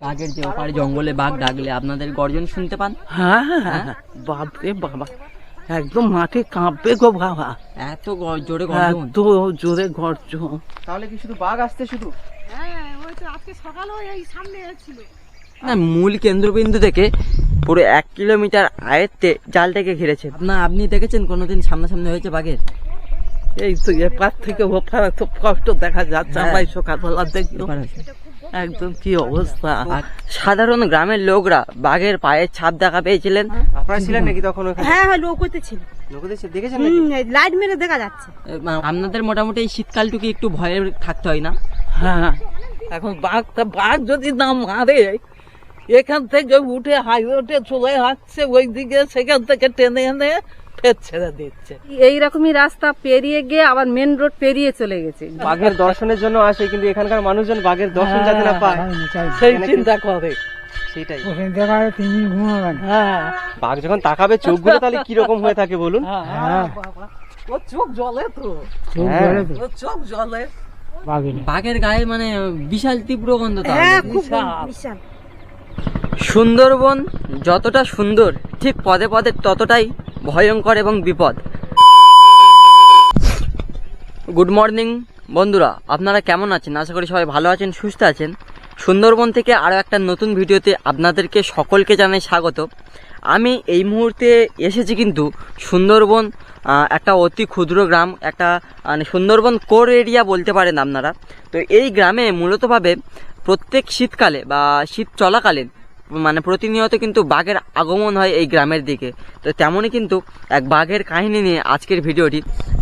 বাঘের যে ওপারে জঙ্গলে বাঘ ডাকলে আপনাদের গর্জন শুনতে পান? হ্যাঁ হ্যাঁ বাপরে বাবা। একদম মাঠে কাঁপবে গো বাবা। এত গ- জোরে গর্জন। এত জোরে গর্জন। তাহলে কি শুধু বাঘ আসছে শুধু? হ্যাঁ ওই তো আজকে সকালেও এই সামনে ছিল না মূল কেন্দ্রবিন্দু থেকে পুরো এক কিলোমিটার আয়ত্তে জালটাকে ঘিরেছে। না আপনি দেখেছেন কোনোদিন সামনাসামনি হয়েছে বাঘের? এই তো এপার থেকে ওপারে তো কষ্ট দেখা যাচ্ছে হ্যাঁ। আমরা সকালবেলা দেখল। এবার হয়েছে। একদম কি অবস্থা? সাধারণ গ্রামের লোকরা বাঘের পায়ের ছাপ দেখা পেয়েছিলেন। আপনারা ছিলেন নাকি তখন হ্যাঁ হ্যাঁ লোকতে ছিল। দেখেছেন লাইট মেরে দেখা যাচ্ছে। আপনাদের মোটামুটি এই শীতকালটুকু একটু ভয়ে থাকতে হয় না? হ্যাঁ এখন বাঘটা বাঘ যদি না মারে এখান থেকে উঠে হাইওয়েতে চলে আসছে ওইদিকে সেখান থেকে টেনে এনে ছেড়ে দিচ্ছে। এই রাস্তা পেরিয়ে গিয়ে আবার মেন রোড পেরিয়ে চলে গেছে। বাঘের দর্শনের জন্য আসে কিন্তু এখানকার মানুষজন বাঘের দর্শন যাতে না পায়। সেই চিন্তা করে। সেটাই হ্যাঁ। বাঘ যখন তাকাবে চোখগুলো তাহলে কি রকম হয়ে থাকে বলুন? হ্যাঁ। ও চোখ জ্বলে তো। হ্যাঁ। চোখ জ্বলে। বাঘের। গায়ে মানে বিশাল তীব্র গন্ধ হ্যাঁ খুব বিশাল। সুন্দরবন যতটা সুন্দর, ঠিক পদে পদে ততটাই ভয়ঙ্কর এবং বিপদ। গুড মর্নিং বন্ধুরা, আপনারা কেমন আছেন? আশা করি সবাই ভালো আছেন, সুস্থ আছেন। সুন্দরবন থেকে আরও একটা নতুন ভিডিওতে আপনাদেরকে সকলকে জানাই স্বাগত। আমি এই মুহূর্তে এসেছি কিন্তু সুন্দরবন একটা অতি ক্ষুদ্র গ্রাম, একটা মানে সুন্দরবন কোর এরিয়া বলতে পারেন আপনারা। তো এই গ্রামে মূলতভাবে প্রত্যেক শীতকালে বা শীত চলাকালীন মানে প্রতিনিয়ত কিন্তু বাঘের আগমন হয় এই গ্রামের দিকে। তো তেমনই কিন্তু এক বাঘের কাহিনী নিয়ে আজকের ভিডিওটি।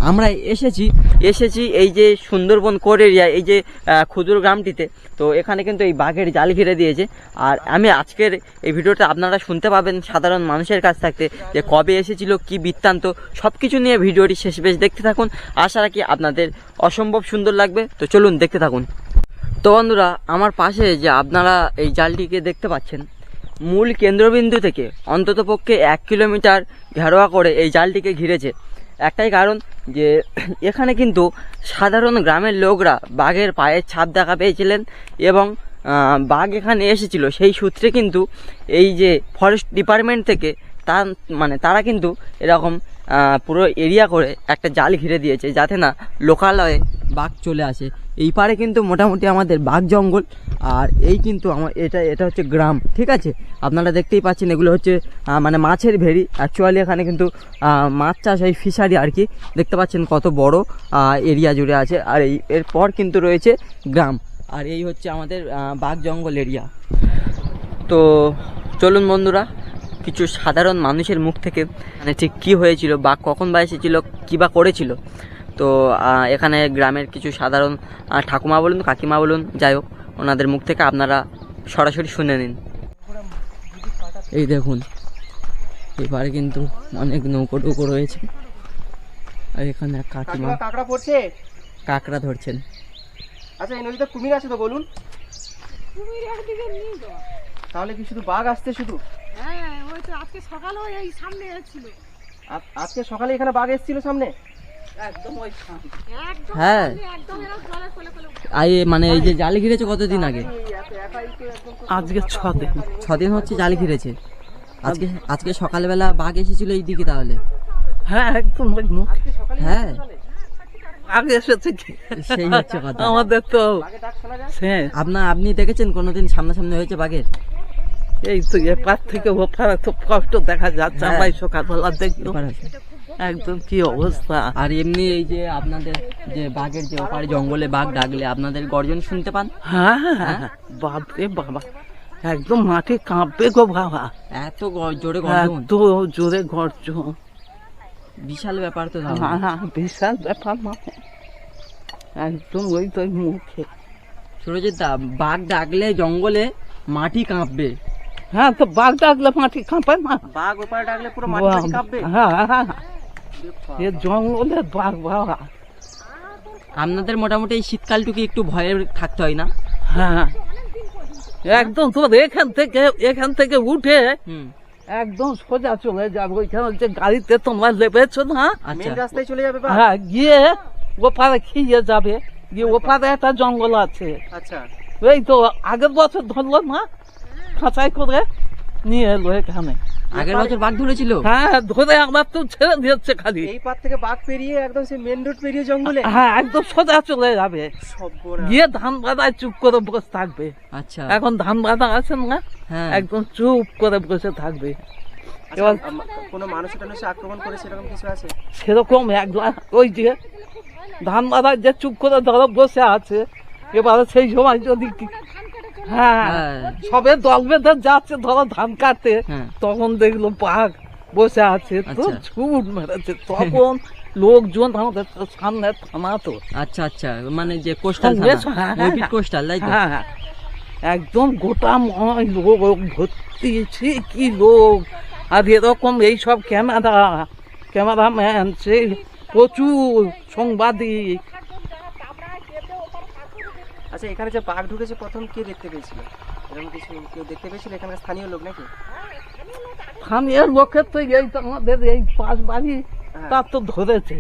আমরা এসেছি এসেছি এই যে সুন্দরবন কোর এরিয়া, এই যে ক্ষুদ্র গ্রামটিতে। তো এখানে কিন্তু এই বাঘের জাল ঘিরে দিয়েছে। আর আমি আজকের এই ভিডিওটা আপনারা শুনতে পাবেন সাধারণ মানুষের কাছ থাকতে যে কবে এসেছিল, কি বৃত্তান্ত সব কিছু নিয়ে ভিডিওটি শেষ বেশ দেখতে থাকুন। আশা রাখি আপনাদের অসম্ভব সুন্দর লাগবে। তো চলুন দেখতে থাকুন। তো বন্ধুরা, আমার পাশে যে আপনারা এই জালটিকে দেখতে পাচ্ছেন, মূল কেন্দ্রবিন্দু থেকে অন্ততপক্ষে এক কিলোমিটার ঘেরোয়া করে এই জালটিকে ঘিরেছে। একটাই কারণ যে, এখানে কিন্তু সাধারণ গ্রামের লোকরা বাঘের পায়ের ছাপ দেখা পেয়েছিলেন এবং বাঘ এখানে এসেছিল। সেই সূত্রে কিন্তু এই যে ফরেস্ট ডিপার্টমেন্ট থেকে তার মানে তারা কিন্তু এরকম পুরো এরিয়া করে একটা জাল ঘিরে দিয়েছে যাতে না লোকালয়ে বাঘ চলে আসে। এই পারে কিন্তু মোটামুটি আমাদের বাঘ জঙ্গল, আর এই কিন্তু আমার, এটা এটা হচ্ছে গ্রাম, ঠিক আছে? আপনারা দেখতেই পাচ্ছেন এগুলো হচ্ছে মানে মাছের ভেড়ি। অ্যাকচুয়ালি এখানে কিন্তু মাছ চাষ হয় ফিশারি আর কি। দেখতে পাচ্ছেন কত বড় এরিয়া জুড়ে আছে। আর এই, এরপর কিন্তু রয়েছে গ্রাম। আর এই হচ্ছে আমাদের বাঘ জঙ্গল এরিয়া। তো চলুন বন্ধুরা কিছু সাধারণ মানুষের মুখ থেকে মানে ঠিক কী হয়েছিল বা কখন বা এসেছিল কী বা করেছিল। তো এখানে গ্রামের কিছু সাধারণ ঠাকুমা বলুন কাকিমা বলুন যাই হোক ওনাদের মুখ থেকে আপনারা সরাসরি শুনে নিন। এই দেখুন এবারে কিন্তু অনেক নৌকো টৌকো রয়েছে। আর এখানে এক কাকিমা। কাকড়া কাকড়া পড়ছে? কাঁকড়া ধরছেন। আচ্ছা এই নদীতে কুমির আছে তো বলুন। তাহলে কি শুধু বাঘ আসছে শুধু? হ্যাঁ তো আজকে সকালেও এই সামনে ছিল আ- আজকে সকালে এখানে বাঘ এসেছিল সামনে? হ্যাঁ। মানে এই যে জাল ঘিরেছে কতদিন আগে? আজকে ছ দিন ছদিন। হচ্ছে জাল ঘিরেছে। আজকে আজকে সকালবেলা বাঘ এসেছিল এই দিকে তাহলে। হ্যাঁ একদম হ্যাঁ। আগে এসেছে কি? সেই হচ্ছে কথা। আমাদের তো হ্যাঁ। আপনার আপনি দেখেছেন কোনোদিন সামনাসামনি হয়েছে বাঘের? এই তো এপার থেকে ওপারে তো কষ্ট দেখা যাচ্ছে হ্যাঁ। আমরা সকালবেলা দেখল। একদম কি অবস্থা। আর এমনি এই যে আপনাদের যে বাঘের যে ওপারে জঙ্গলে বাঘ ডাকলে আপনাদের গর্জন শুনতে পান? হ্যাঁ হ্যাঁ বাপরে বাবা। একদম মাঠে কাঁপবে গো বাবা। এত জোরে গর্জন? এত জোরে গর্জন। বিশাল ব্যাপার তো হ্যাঁ হ্যাঁ বিশাল ব্যাপার মানে। একদম ওই তো মুখে। সুরজিৎ দা বাঘ ডাকলে জঙ্গলে মাটি কাঁপবে। হ্যাঁ তো বাঘ ডাকলে মাটি কাঁপে না বাঘ ওপারে ডাকলে পুরো মাটি কাঁপবে? হ্যাঁ হ্যাঁ এ জঙ্গলে বাঘ বাবা আপনাদের মোটামুটি এই শীতকালটুকু একটু ভয়ে থাকতে হয় না? হ্যাঁ একদম তোর এখান থেকে এখান থেকে উঠে একদম সোজা চলে যাবে। ওইখানে যে গাড়িতে তোমরা লেপেছো না? আচ্ছা। রাস্তায় চলে যাবে হ্যাঁ গিয়ে ওপারে খেয়ে যাবে। গিয়ে ওপারে একটা জঙ্গল আছে। আচ্ছা। এই তো আগের বছর ধরলো না? খাঁচাই করে নিয়ে এলো এখানে। আগের বছর বাঘ ধরেছিল? হ্যাঁ ধরে আমার তো ছেড়ে দিচ্ছে খালি। এই পার থেকে বাঘ পেরিয়ে একদম সেই মেন রোড পেরিয়ে জঙ্গলে? হ্যাঁ একদম সোজা চলে যাবে। গিয়ে ধান বাঁধায় চুপ করে বসে থাকবে। আচ্ছা। এখন ধান বাঁধা আছে না? হ্যাঁ। একদম চুপ করে বসে থাকবে। আচ্ছা, এবার কোনো মানুষ টানুষে আক্রমণ করে সেরকম কিছু আছে? সেরকম ওই যে ধান বাঁধায় যে চুপ করে ধরো বসে আছে এবারে সেই সময় যদি কি- হ্যাঁ হ্যাঁ। সবে দল বেঁধে যাচ্ছে ধরো ধান কাটতে হ্যাঁ। তখন দেখল বাঘ বসে আছে তো আচ্ছা। ছুট মেরেছে তখন লোকজন আমাদের সামনে থানা তো আচ্ছা আচ্ছা মানে যে কোস্টাল হ্যাঁ। কোস্টাল তাই তো একদম গোটা ময় লোক ভর্তি ছি কি লোক আর এরকম এইসব ক্যামেরা ক্যামেরাম্যান সেই প্রচুর সাংবাদিক আচ্ছা এখানে যে বাঘ ঢুকেছে প্রথম কে দেখতে পেয়েছিল? এরকম কিছু কেউ দেখতে পেয়েছিল? এখানকার স্থানীয় লোক নাকি? স্থানীয় লোকের তো এই তো আমাদের এই পাশ বাড়ি তার তো ধরেছে।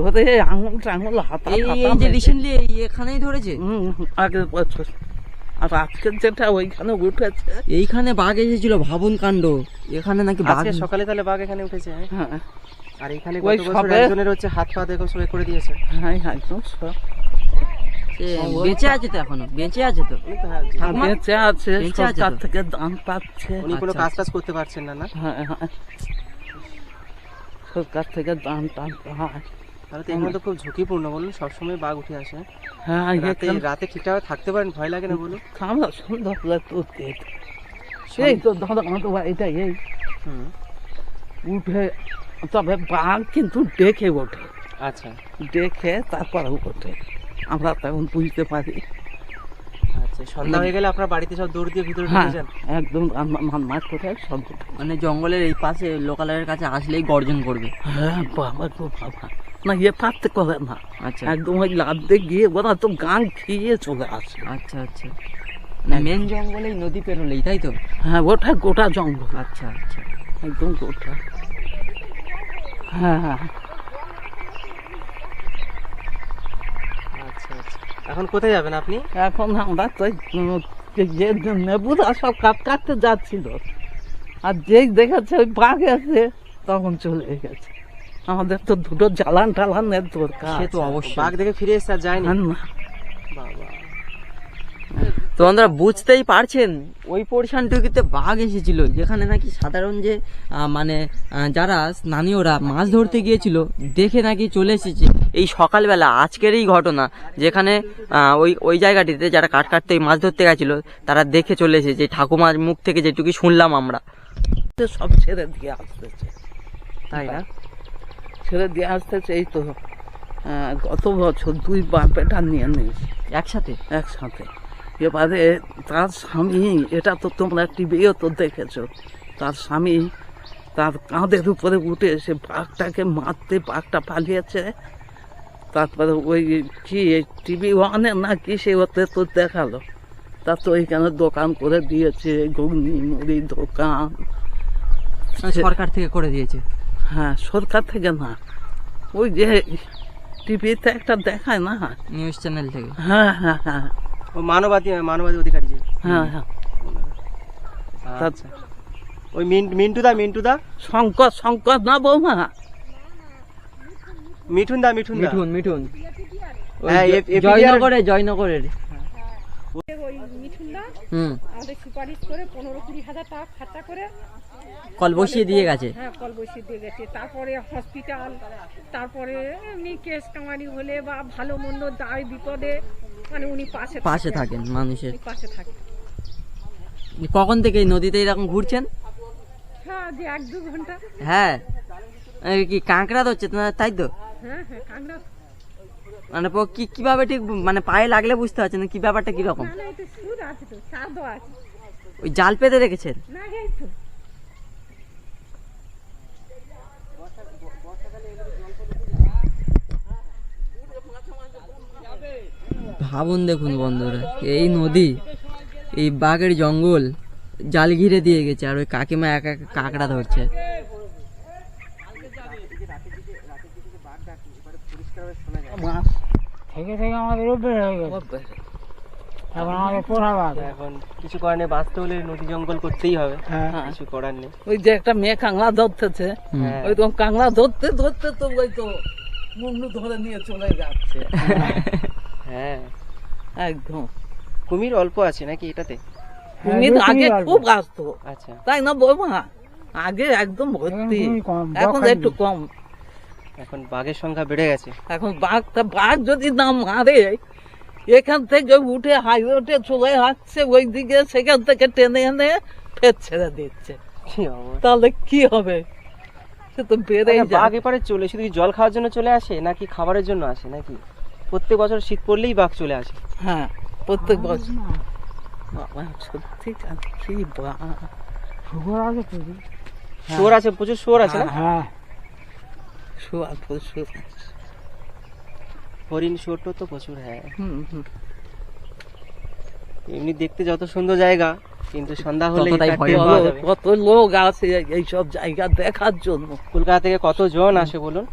ধরে আঙুল টাঙুল হাতা এই যে রিসেন্টলি এখানেই ধরেছে? হুম, আগের বছর। আর আজকের যেটা ওইখানে উঠেছে। এইখানে বাঘ এসেছিল ভাবুন কাণ্ড। এখানে নাকি বাঘ সকালে তাহলে বাঘ এখানে উঠেছে হ্যাঁ? হ্যাঁ। আর এখানে ওই বছর একজনের হচ্ছে হাত পা দেখো সবাই করে দিয়েছে। হ্যাঁ হ্যাঁ একদম সব। বেঁচে আছে তো এখনও বেঁচে আছে তো। তো? বেঁচে আছে সরকার থেকে দান পাচ্ছে। উনি কোনো আচ্ছা, কাজ টাজ করতে পারছেন না না? হ্যাঁ হ্যাঁ। সরকার থেকে দান টান পায় তাহলে তো এখানে তো খুব ঝুঁকিপূর্ণ বলুন সবসময় বাঘ উঠে আসে। হ্যাঁ রাতে এখানে রাতে ঠিকঠাক থাকতে পারেন ভয় লাগে না বলুন? আমরা সুন্দর লাগতো দেখতে। সেই তো ধরো আমাদের বাড়িটা এই। উঠে তবে বাঘ কিন্তু দেখে ওঠে। আচ্ছা। দেখে তারপরে ওঠে আমরা তখন বুঝতে পারি। আচ্ছা সন্ধ্যা হয়ে গেলে আপনার বাড়িতে সব দৌড় দিয়ে ভিতরে হ্যাঁ ঢুকে যান একদম মার করে সব মানে জঙ্গলের এই পাশে লোকালয়ের কাছে আসলেই গর্জন করবে। হ্যাঁ বাবা গো বাবা। না ইয়ে পারতে করে না। আচ্ছা। একদম ওই লাভতে গিয়ে ওরা তো গান খেয়ে চলে আসে। আচ্ছা আচ্ছা। মেন জঙ্গলেই নদী পেরোলেই তাই তো? হ্যাঁ ওটা গোটা জঙ্গল। আচ্ছা আচ্ছা। একদম গোটা। হ্যাঁ হ্যাঁ আচ্ছা আচ্ছা এখন কোথায় যাবেন আপনি? এখন আমরা তো যে নেবুরা সব কাপ কাটতে যাচ্ছিল। আর যেই দেখাচ্ছে ওই বাঘ আছে তখন চলে গেছে। আমাদের তো দুটো জ্বালান টালানের দরকার সে তো অবশ্যই। বাঘ দেখে ফিরে এসে আর যায়নি। না, তো আপনারা বুঝতেই পারছেন ওই পোর্শনটুকুতে বাঘ এসেছিল যেখানে নাকি সাধারণ যে মানে যারা স্নানীয়রা মাছ ধরতে গিয়েছিল দেখে নাকি চলে এসেছে। এই সকালবেলা আজকের এই ঘটনা যেখানে ওই ওই জায়গাটিতে যারা কাঠ কাটতে মাছ ধরতে গেছিল তারা দেখে চলে এসেছে। ঠাকুমার মুখ থেকে যেটুকু শুনলাম আমরা। সব ছেড়ে দিয়ে আসতেছে। তাই না? ছেড়ে দিয়ে আসতেছে এই তো গত বছর দুই বাপ বেটা নিয়ে নিয়েছে। একসাথে? একসাথে। এবারে তার স্বামী এটা তো তোমরা টিভিও তো দেখেছ। তার স্বামী তার কাঁধের উপরে উঠে এসে বাঘটাকে মারতে বাঘটা পালিয়েছে। তারপরে ওই কি টিভি ওয়ানে না কি সে ওতে তো দেখাল। তা তো এখানে দোকান করে দিয়েছে ঘুগনি মুড়ি দোকান। সরকার থেকে করে দিয়েছে? হ্যাঁ সরকার থেকে না। ওই যে টিভিতে একটা দেখায় না? নিউজ চ্যানেল থেকে? হ্যাঁ হ্যাঁ হ্যাঁ। ও মানবাদী মানবাদী অধিকারী যে হ্যাঁ। হ্যাঁ আচ্ছা। ওই মিন- মিন্টু দা মিন্টু দা শঙ্কর শঙ্কর না বৌমা? মিঠুন দা মিঠুন দা মিঠুন। মিঠুন হ্যাঁ, জয়নগরে জয়নগরের। ওই আমাদের সুপারিশ করে পনেরো কুড়ি হাজার টাকা খরচা করে কল বসিয়ে দিয়ে গেছে? হ্যাঁ কল বসিয়ে দিয়ে গেছে। তারপরে হসপিটাল তারপরে এমনি কেস কামারি হলে বা ভালো মন্দ দায় বিপদে মানে উনি পাশে পাশে থাকেন। মানুষের। পাশে থাকেন। কখন থেকে নদীতে এরকম ঘুরছেন? হ্যাঁ যে এক দু ঘণ্টা। হ্যাঁ। কি কাঁকড়া ধরছে? তাই তো? হ্যাঁ হ্যাঁ কাংড়া মানে কি কীভাবে ঠিক মানে পায়ে লাগলে বুঝতে পারছেন না কি ব্যাপারটা কীরকম? ওই জাল পেতে রেখেছেন? না ভাবুন দেখুন বন্ধুরা এই নদী এই বাঘের জঙ্গল জাল ঘিরে দিয়ে গেছে আর ওই কাকিমা একা একা কাঁকড়া ধরছে। থেকে থেকে আমাদের অভ্যেস হয়ে গেছে। এখন আমাদের পোড়া এখন কিছু করার নেই বাঁচতে হলে নদী জঙ্গল করতেই হবে। হ্যাঁ। কিছু করার নেই। ওই যে একটা মেয়ে কাংলা ধরতেছে হ্যাঁ। ওই তো কাংলা ধরতে ধরতে তো ওই তো মুন্ডু ধরে নিয়ে চলে যাচ্ছে। হ্যাঁ। একদম। কুমির অল্প আছে নাকি এটাতে? কুমির হ্যাঁ, আগে খুব আসতো আচ্ছা। তাই না বৌমা? আগে একদম ভর্তি। এখন একটু কম। এখন বাঘের সংখ্যা বেড়ে গেছে। এখন বাঘটা বাঘ যদি না মারে এখান থেকে উঠে হাইওয়েতে চলে আসছে ওই দিকে সেখান থেকে টেনে এনে ফের ছেড়ে দিচ্ছে। তাহলে কি হবে? সে তো বেড়েই আচ্ছা, বাঘ যায় এপারে চলে শুধু কি জল খাওয়ার জন্য চলে আসে নাকি খাবারের জন্য আসে নাকি? প্রত্যেক বছর শীত পড়লেই বাঘ চলে আসে। হ্যাঁ প্রত্যেক বছর। বাবা, সত্যি কি বাঘ আছে প্রচুর শুয়োর আছে প্রচুর শুয়োর আছে না? হ্যাঁ শুয়ার প্রচুর হরিণ শুয়োর তো প্রচুর হ্যাঁ। হুম হুম। এমনি দেখতে যত সুন্দর জায়গা কিন্তু সন্ধ্যা হলে কত লোক আছে এই সব জায়গা দেখার জন্য। কলকাতা থেকে কত জন আসে বলুন?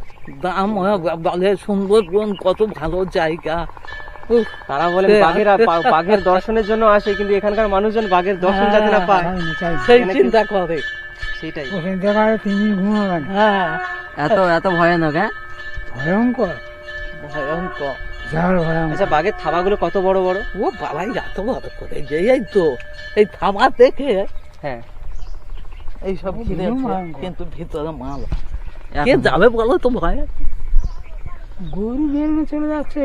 দাম হয়, বলে সুন্দরবন কত ভালো জায়গা। তারা বলে বাঘের বাঘের দর্শনের জন্য আসে কিন্তু এখানকার মানুষজন বাঘের দর্শন যাতে না পায়। সেই চিন্তা করে। সেটাই। ওখানে তিন ঘুমাবেন হ্যাঁ। এত এত ভয়ানক হ্যাঁ? ভয়ঙ্কর। আচ্ছা বাঘের থাবাগুলো কত বড় বড়? ও বাবাই এত বড় করে এই তো। এই থামা দেখে। হ্যাঁ। এইসব ও কিনেছে ভীষণ ভয়ঙ্কর। কিন্তু ভিতরে মাল। কে যাবে বলো তো ভয়? গরু বেরোনো চলে যাচ্ছে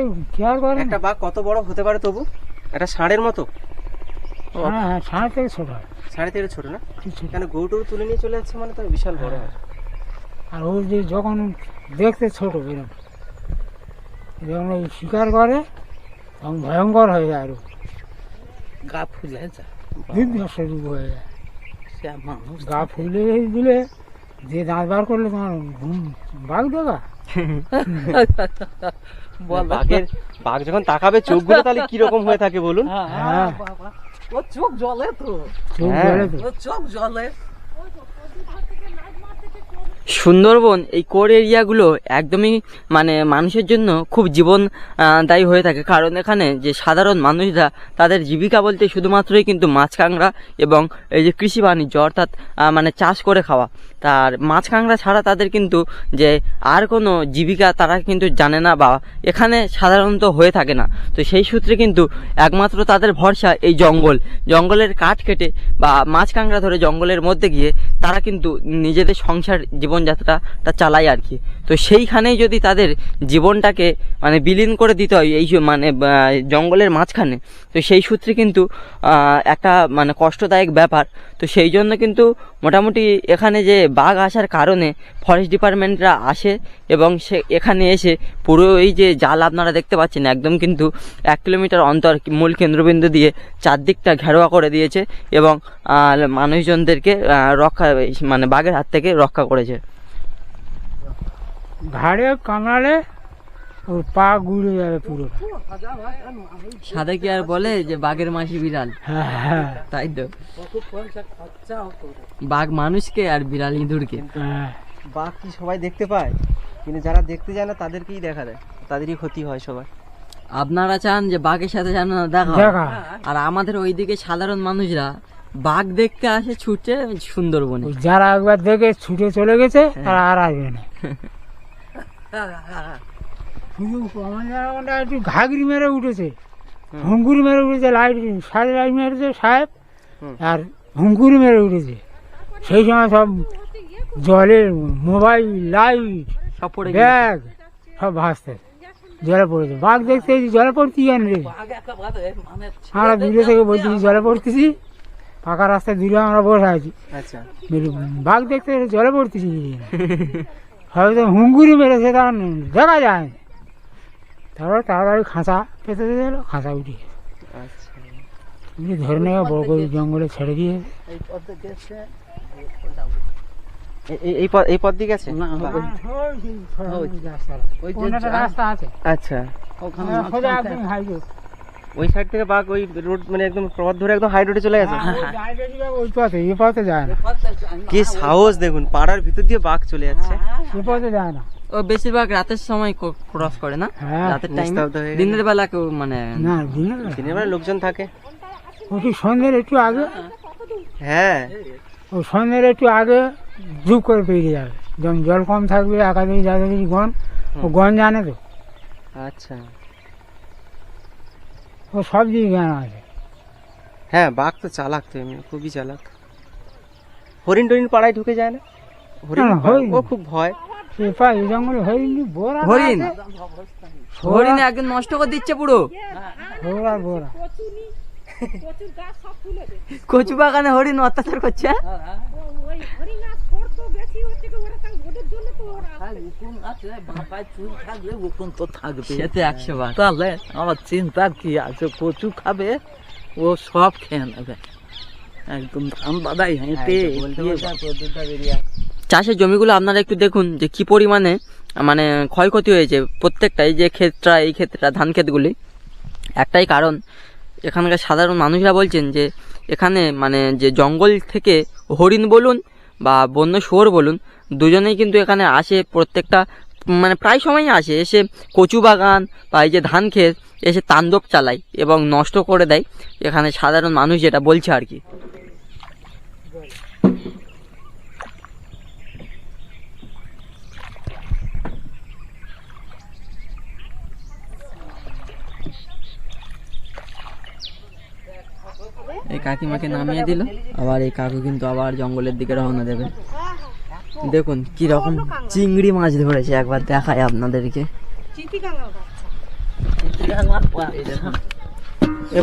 করে একটা বাঘ কত বড় হতে পারে তবু? একটা ষাঁড়ের মতো? হ্যাঁ হ্যাঁ সাড়ে থেকে ছোট সাড়ে থেকে ছোট না? কেন গরু তুলে নিয়ে চলে যাচ্ছে মানে তো বিশাল বড় আর ও যে যখন দেখতে ছোট এরকম। যখন ওই শিকার করে তখন ভয়ঙ্কর হয়ে যায় আরও। গা ফুলে যায়। বিধ্বস্ত রূপ হয়ে যায়। গা ফুলে দিলে যে দাঁত বার করলে তোমার ঘুম বাঘ দেখা বলে। বাঘের বাঘ যখন তাকাবে চোখগুলো তাহলে কি রকম হয়ে থাকে বলুন? হ্যাঁ, হ্যাঁ। ও চোখ জ্বলে তো। চোখ। জ্বলে তো। চোখ জ্বলে। সুন্দরবন, এই কোর এরিয়াগুলো একদমই মানে মানুষের জন্য খুব জীবন দায়ী হয়ে থাকে। কারণ এখানে যে সাধারণ মানুষরা, তাদের জীবিকা বলতে শুধুমাত্রই কিন্তু মাছ কাঁকড়া এবং এই যে কৃষি বাণিজ্য, অর্থাৎ মানে চাষ করে খাওয়া। তার মাছ কাঁকড়া ছাড়া তাদের কিন্তু যে আর কোনো জীবিকা তারা কিন্তু জানে না বা এখানে সাধারণত হয়ে থাকে না। তো সেই সূত্রে কিন্তু একমাত্র তাদের ভরসা এই জঙ্গল। জঙ্গলের কাঠ কেটে বা মাছ কাঁকড়া ধরে জঙ্গলের মধ্যে গিয়ে তারা কিন্তু নিজেদের সংসার জীবনযাত্রাটা চালায় আর কি। তো সেইখানেই যদি তাদের জীবনটাকে মানে বিলীন করে দিতে হয়, এই মানে জঙ্গলের মাঝখানে, তো সেই সূত্রে কিন্তু একটা মানে কষ্টদায়ক ব্যাপার। তো সেই জন্য কিন্তু মোটামুটি এখানে যে বাঘ আসার কারণে ফরেস্ট ডিপার্টমেন্টরা আসে এবং সে এখানে এসে পুরো এই যে জাল আপনারা দেখতে পাচ্ছেন একদম কিন্তু এক কিলোমিটার অন্তর মূল কেন্দ্রবিন্দু দিয়ে চারদিকটা ঘেরোয়া করে দিয়েছে এবং মানুষজনদেরকে রক্ষা মানে বাঘের হাত থেকে রক্ষা করেছে। ঘাড়ে ওর পা গুড়ে যাবে পুরো। সাদা কি আর বলে যে বাঘের মাসি বিড়াল? হ্যাঁ হ্যাঁ। তাই তো। বাঘ মানুষকে আর বিড়াল ইঁদুরকে। হ্যাঁ। বাঘ কি সবাই দেখতে পায়? কিন্তু যারা দেখতে যায় না তাদেরকেই দেখা দেয় তাদেরই ক্ষতি হয় সবার। আপনারা চান যে বাঘের সাথে যেন দেখা দেখা আর আমাদের ওইদিকে সাধারণ মানুষরা বাঘ দেখতে আসে ছুটে সুন্দরবনে। যারা একবার দেখে ছুটে চলে গেছে তারা আর আসবে না। একটু ঘাগরি মেরে উঠেছে হুঙ্গুরি মেরে উঠেছে লাইট সাড়ে লাইট মেরেছে সাহেব। আর হুঙ্গুরি মেরে উঠেছে। সেই সময় সব জলের মোবাইল লাইট সব পড়ে গেছে। ব্যাগ সব ভাসতে জলে পড়েছে। বাঘ দেখতে জলে পড়তে রে? মানে আমরা দূরে থেকে বলছি জলে পড়তেছি। ফাঁকা রাস্তায় দূরে আমরা বসে আছি। আচ্ছা। বাঘ দেখতে জলে পড়তেছি। হয়তো হুঙ্গুরি মেরেছে তখন দেখা যায়। না। তারপর তাড়াতাড়ি খাঁচা পেতে দিল খাঁচা উঠে। আচ্ছা। ধরে নেওয়া বড় গরু জঙ্গলে ছেড়ে দিয়ে এই পথে এই পথ দিয়ে গেছে? না ওই- ওই রাস্তা আছে। আচ্ছা। ওখানে ওই সাইড থেকে বাঘ ওই রোড মানে একদম ধরে একদম হাই রোডে চলে গেছে? ওই পথে এ পথে যায় না পথে যায় না। কি সাহস দেখুন পাড়ার ভিতর দিয়ে বাঘ চলে যাচ্ছে। এ পথে যায় না। ও বেশিরভাগ রাতের সময় ক্রস করে না? হ্যাঁ। রাতের টাইমে হয়ে। দিনের বেলা কেউ মানে না দিনের বেলা। লোকজন থাকে। ওটি সন্ধ্যের একটু আগে। হ্যাঁ। ও সন্ধ্যের একটু আগে জুপ করে পেরিয়ে যাবে। যখন জল কম থাকবে একাধিক যাদের গন ও গন জানে তো। আচ্ছা। ও সব দিকে জ্ঞান আছে। হ্যাঁ বাঘ তো চালাক তো এমনি খুবই চালাক। হরিণ টরিণ পাড়ায় ঢুকে যায় না? হরিণ। ও খুব ভয়। জঙ্গলে হরিণ হরিণ? একদম নষ্ট করে দিচ্ছে পুরো। বোরা বোরা। কচু বাগানে হরিণ অত্যাচার করছে তাহলে আমার চিন্তার কি আছে কচু খাবে ও সব খেয়ে নেবে। একদম ধান বাদাই হেঁটে চাষের জমিগুলো আপনারা একটু দেখুন যে কি পরিমাণে মানে ক্ষয়ক্ষতি হয়েছে প্রত্যেকটা এই যে ক্ষেতটা এই ক্ষেতটা ধান ক্ষেতগুলি। একটাই কারণ এখানকার সাধারণ মানুষরা বলছেন যে এখানে মানে যে জঙ্গল থেকে হরিণ বলুন বা বন্য শুয়োর বলুন, দুজনেই কিন্তু এখানে আসে, প্রত্যেকটা মানে প্রায় সময়ই আসে। এসে কচু বাগান বা এই যে ধান ক্ষেত, এসে তাণ্ডব চালায় এবং নষ্ট করে দেয়। এখানে সাধারণ মানুষ যেটা বলছে আর কি। এই কাকিমাকে নামিয়ে দিল। আবার এই কাকু কিন্তু আবার জঙ্গলের দিকে রওনা দেবে। দেখুন কি রকম চিংড়ি মাছ ধরেছে একবার দেখায় আপনাদেরকে।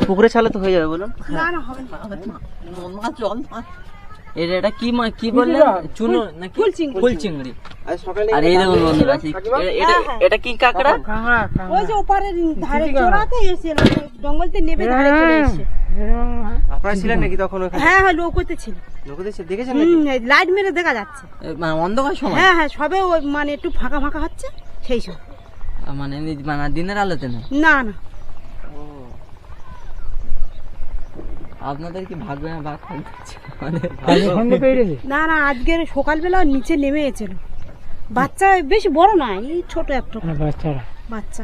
পুকুরে ছালে তো হয়ে যাবে বলুন। এটা এটা কি মাছ কি বললেন? চুনো নাকি? ফুল চিংড়ি। আর এই দেখুন বন্ধুরা এটা- এটা এটা কি কাঁকড়া? ওই যে ওপারের ধারে চোরাতে এসে জঙ্গলতে নেবে ধারে চলে এসে। আপনারা ছিলেন নাকি তখন ওখানে? হ্যাঁ হ্যাঁ লোকতে ছিল লোকে দেখছে দেখেছেন নাকি? লাইট মেরে দেখা যাচ্ছে। মানে অন্ধকার সময়? হ্যাঁ হ্যাঁ সবে ওই মানে একটু ফাঁকা ফাঁকা হচ্ছে সেই সব। মানে মানে দিনের আলোতে না? না না। আপনাদের কি ভাগ্য ভাগ মানে না না আজকের সকালবেলা নিচে নেমে এসেছিল বাচ্চা বেশি বড় না এই ছোট একটা। বাচ্চারা। বাচ্চা।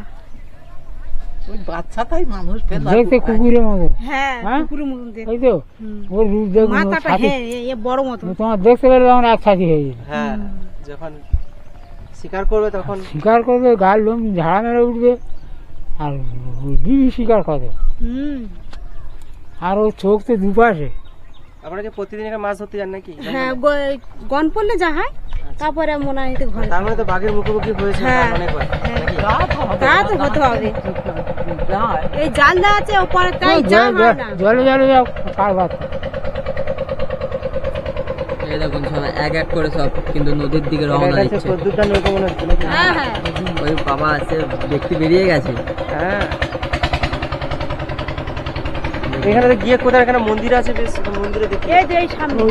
ওই বাচ্চাটাই মানুষ দেখতে কুকুরের মতো। হ্যাঁ হ্যাঁ? কুকুরের মতন এই তো ওর রূপ দেখুন মাথাটা হ্যাঁ এ- এ বড় মতন। তোমার দেখতে পেলে তখন এক ছাতি হয়ে যাবে। হ্যাঁ যখন শিকার করবে তখন শিকার করবে গাল লোম ঝাড়া মেরে উঠবে আর দিবি শিকার করে। আর ওর চোখ তো দুপাশে। আপনারা কি প্রতিদিন মাছ ধরতে যান নাকি? হ্যাঁ গন পড়লে যা হয়। তারপরে মনে হয় তার মানে তো বাঘের মুখোমুখি হয়েছে হ্যাঁ। তা তো হতে হবে। এই জাল দেওয়া আছে ওপরে তাই জল- জাল হয় জল- যাও কারবার এই দেখুন সব এক এক করে সব কিন্তু নদীর দিকে রওনা দিচ্ছে। হ্যাঁ হ্যাঁ। ওই বাবা আছে দেখতে বেরিয়ে গেছে। হ্যাঁ। এখানে গিয়ে কোথায় এখানে মন্দির আছে বেশ মন্দিরে দেখি এই যে সামনে।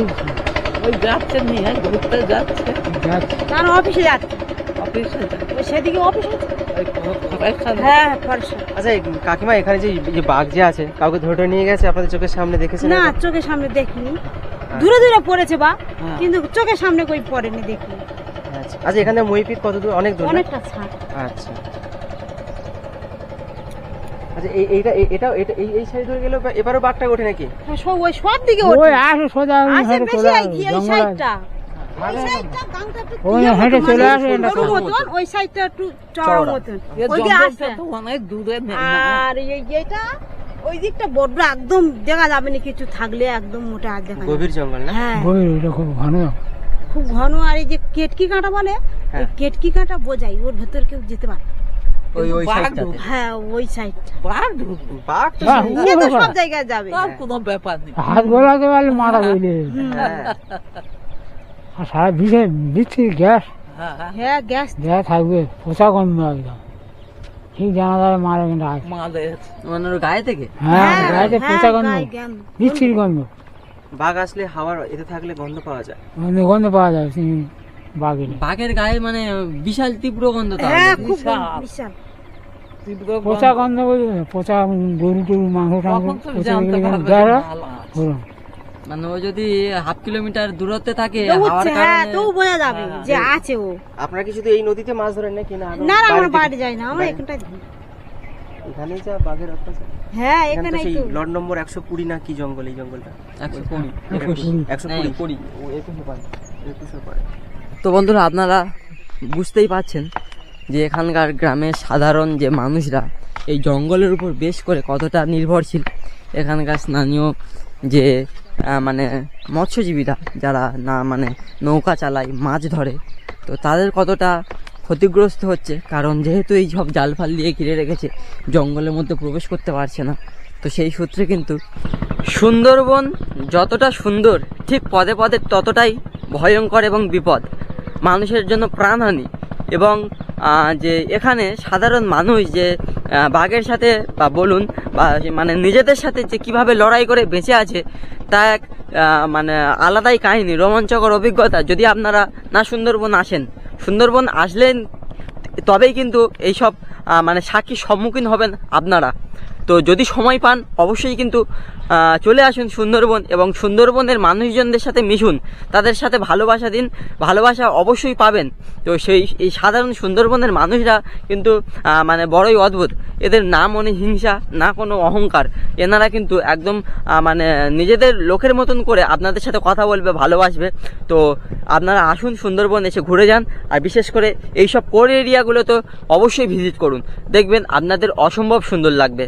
ওই যাচ্ছে নিয়ে ঘুরতে যাচ্ছে। যাচ্ছে। তার অফিসে যাচ্ছে। অফিসে যাচ্ছে। সেদিকে অফিস হ্যাঁ হ্যাঁ আচ্ছা কাকিমা এখানে যে যে বাঘ যে আছে কাউকে ধরে ধরে নিয়ে গেছে আপনাদের চোখের সামনে দেখেছেন না? চোখের সামনে দেখিনি। দূরে দূরে পড়েছে বা হ্যাঁ। কিন্তু চোখের সামনে কই পড়েনি দেখিনি। আচ্ছা। আচ্ছা এখানে মহিপিট কত দূর অনেক দূর অনেকটা ছাড়। আচ্ছা। আচ্ছা এই এইটা এই- এটা এটা এই এই সাইড ধরে গেলে এবারও বাঘটা ওঠে নাকি? হ্যাঁ, সব ওই সব দিকে ওই আসে সোজা আসে বেশি এই সাইডটা? ওই। আর এইটা দিকটা বড্ড একদম দেখা যাবে না কিছু থাকলে একদম মোটা আর দেখা গভীর জঙ্গল না? হ্যাঁ। গভীর খুব ঘন। খুব ঘন আর এই যে কেটকি কাঁটা বলে হ্যাঁ। কেটকি কাঁটা বোঝাই ওর ভেতর কেউ যেতে পারে ওই ওই সাইডটাতে হ্যাঁ ওই সাইডটা বাঘ ঢুকবে। বাঘ তো হ্যাঁ, সে তো ও সব জায়গায় যাবে। তার কোনো ব্যাপার নেই। হাত গোলাতে পারলে মারা গেলে হ্যাঁ। আর সারা বিষে দিচ্ছি গ্যাস। হ্যাঁ হ্যাঁ। হ্যাঁ গ্যাস। থাকবে পোষা গন্ধ একদম। ঠিক জানা যাবে মারা কিন্তু আগে মানে গায়ে থেকে? হ্যাঁ পোষা গন্ধ। গায়ে বিচ্ছির গন্ধ। বাঘ আসলে হাওয়ার এতে থাকলে গন্ধ পাওয়া যায়। গন্ধ গন্ধ পাওয়া যায় বাঘের বাঘের গায়ে মানে বিশাল তীব্র গন্ধ। হ্যাঁ খুব বিশাল। পচা গন্ধ। পচা গরু টরু মাংস মানে ও যদি হাফ কিলোমিটার দূরত্বে থাকে তো হ্যাঁ বোঝা যাবে যে আছে ও। আপনারা কি শুধু এই নদীতে মাছ ধরেন নাকি? না না না আমরা বাড়ি যাই না আমরা এখানেই যা বাঘের অত্যাচার হ্যাঁ এখানে তো এখানেই সেই তো লট নম্বর একশো কুড়ি না কি জঙ্গল এই জঙ্গলটা? একশো কুড়ি। একশো হ্যাঁ, কুড়ি। কুড়ি। ও পায় পায় তো বন্ধুরা আপনারা বুঝতেই পাচ্ছেন যে এখানকার গ্রামের সাধারণ যে মানুষরা এই জঙ্গলের উপর বেশ করে কতটা নির্ভরশীল এখানকার স্থানীয় যে মানে মৎস্যজীবীরা যারা না মানে নৌকা চালায়, মাছ ধরে, তো তাদের কতটা ক্ষতিগ্রস্ত হচ্ছে? কারণ যেহেতু এই সব জাল ফাল দিয়ে ঘিরে রেখেছে, জঙ্গলের মধ্যে প্রবেশ করতে পারছে না। তো সেই সূত্রে কিন্তু সুন্দরবন যতটা সুন্দর, ঠিক পদে পদে ততটাই ভয়ঙ্কর এবং বিপদ। মানুষের জন্য প্রাণহানি। এবং যে এখানে সাধারণ মানুষ যে বাঘের সাথে, বা বলুন, বা মানে নিজেদের সাথে যে কীভাবে লড়াই করে বেঁচে আছে, তা এক মানে আলাদাই কাহিনী, রোমাঞ্চকর অভিজ্ঞতা। যদি আপনারা না সুন্দরবন আসেন, সুন্দরবন আসলেন, তবেই কিন্তু এইসব মানে সাক্ষীর সম্মুখীন হবেন আপনারা। তো যদি সময় পান, অবশ্যই কিন্তু চলে আসুন সুন্দরবন এবং সুন্দরবনের মানুষজনদের সাথে মিশুন। তাদের সাথে ভালোবাসা দিন। ভালোবাসা অবশ্যই পাবেন। তো সেই, এই সাধারণ সুন্দরবনের মানুষরা কিন্তু মানে বড়ই অদ্ভুত। এদের না মনে হিংসা, না কোনো অহংকার। এনারা কিন্তু একদম মানে নিজেদের লোকের মতন করে আপনাদের সাথে কথা বলবে, ভালোবাসবে। তো আপনারা আসুন সুন্দরবন, এসে ঘুরে যান। আর বিশেষ করে এইসব কোর এরিয়াগুলো তো অবশ্যই ভিজিট করুন। দেখবেন আপনাদের অসম্ভব সুন্দর লাগবে।